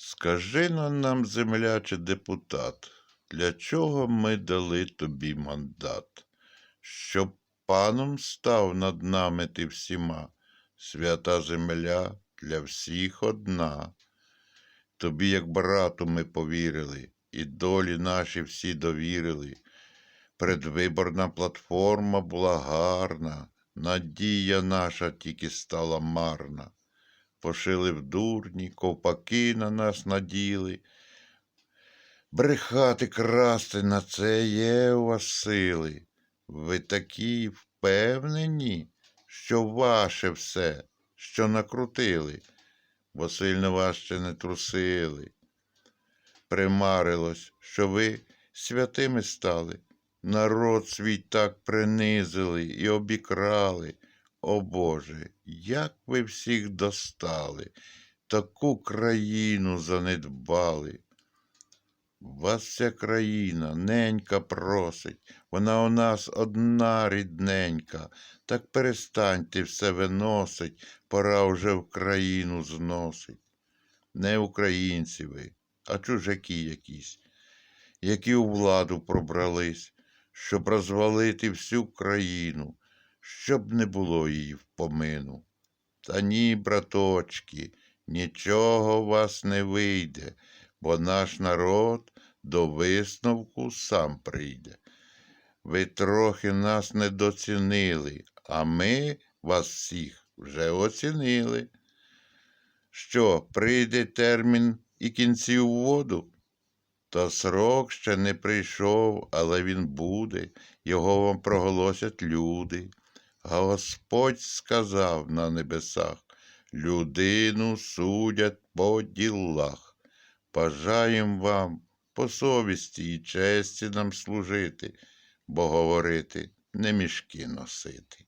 Скажи но нам, земляче депутат, для чого ми дали тобі мандат? Щоб паном став над нами ти всіма, свята земля для всіх одна. Тобі, як брату, ми повірили, і долі наші всі довірили. Предвиборна платформа була гарна, надія наша тільки стала марна. Пошили в дурні, ковпаки на нас наділи. Брехати, красти на це є у вас сили. Ви такі впевнені, що ваше все, що накрутили, бо сильно вас ще не трусили. Примарилось, що ви святими стали, народ свій так принизили і обікрали. О Боже, як ви всіх достали, таку країну занедбали. Вас вся країна ненька просить, вона у нас одна рідненька, так перестаньте все виносить, пора вже в країну зносить. Не українці ви, а чужаки якісь, які у владу пробрались, щоб розвалити всю країну, щоб не було її в помину. Та ні, браточки, нічого вас не вийде, бо наш народ до висновку сам прийде. Ви трохи нас недоцінили, а ми вас всіх вже оцінили. Що, прийде термін і кінці у воду? Та срок ще не прийшов, але він буде, його вам проголосять люди. Господь сказав на небесах, людину судять по ділах. Бажаєм вам по совісті і честі нам служити, бо говорити не мішки носити.